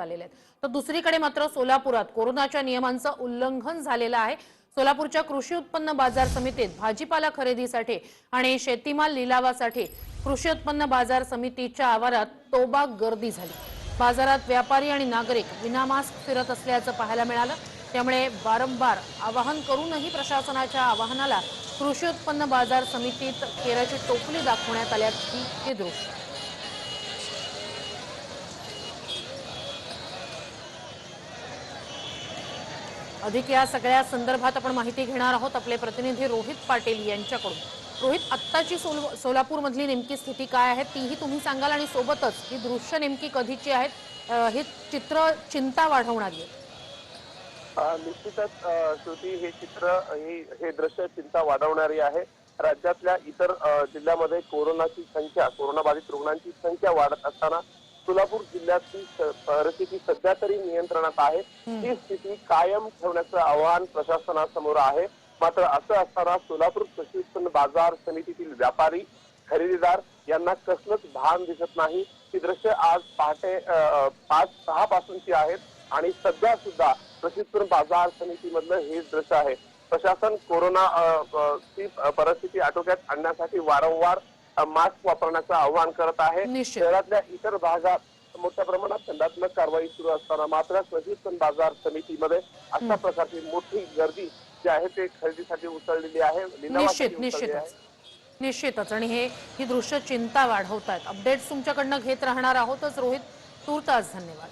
आलेले आहेत. तर दुसरीकडे मात्र सोलापुरात कोरोनाच्या नियमांचं उल्लंघन झालेलं आहे. सोलापूरच्या कृषी उत्पन्न बाजार समितीत भाजीपाला खरेदीसाठी आणि शेतीमाल लिलावासाठी कृषी उत्पन्न बाजार समितीच्या आवारात तोबाग गर्दी झाली. बाजारात व्यापारी आणि नागरिक विनामास्क फिरत असल्याचं पाहायला मिळालं. त्यामुळे वारंवार आवाहन करूनही प्रशासनाच्या आवाहनाला कृषी उत्पन्न बाजार समितीत केराची टोपली दाखवण्यात आल्याची हे दृश्य अधिक या सगळ्या संदर्भात आपण माहिती घेणार आहोत. आपले प्रतिनिधी रोहित पाटील यांच्याकडून. रोहित आत्ताची सोल- सोलापूरमधली नेमकी स्थिती काय आहे तीही तुम्ही सांगाल आणि सोबतच ही दृश्य नेमकी कधीची आहेत हे चित्र चिंता वाढवणारी आहे. निश्चितच श्रुती हे चित्र हे दृश्य चिंता वाढवणारी आहे. राज्यातल्या इतर जिल्ह्यामध्ये कोरोनाची संख्या कोरोनाबाधित रुग्णांची संख्या वाढत असताना सोलापूर जिल्ह्यातली परिस्थिती सध्या तरी नियंत्रणात आहे. ही स्थिती कायम ठेवण्याचं आवाहन प्रशासनासमोर आहे. मात्र असं असताना सोलापूर कृषी उत्पन्न बाजार समितीतील व्यापारी खरेदीदार यांना कसलंच भान दिसत नाही. ही दृश्य आज पहाटे पाच सहा पासूनची आहेत आणि सध्या सुद्धा कृषी उत्पन्न बाजार समितीमधलं हेच दृश्य आहे. प्रशासन कोरोना ची परिस्थिती आटोक्यात आणण्यासाठी वारंवार मास्क वापरण्याचं आवाहन करत आहे. शहरातल्या इतर भागात मोठ्या प्रमाणात दंडात्मक कारवाई सुरू असताना मात्र उत्पन्न बाजार समितीमध्ये अशा प्रकारची मोठी गर्दी जी आहे ते खरेदीसाठी उसळलेली आहे. निश्चित. निश्चितच. निश्चितच. आणि हे ही दृश्य चिंता वाढवत आहेत अपडेट्स तुमच्याकडनं घेत राहणार आहोतच. रोहित तूर्तास धन्यवाद.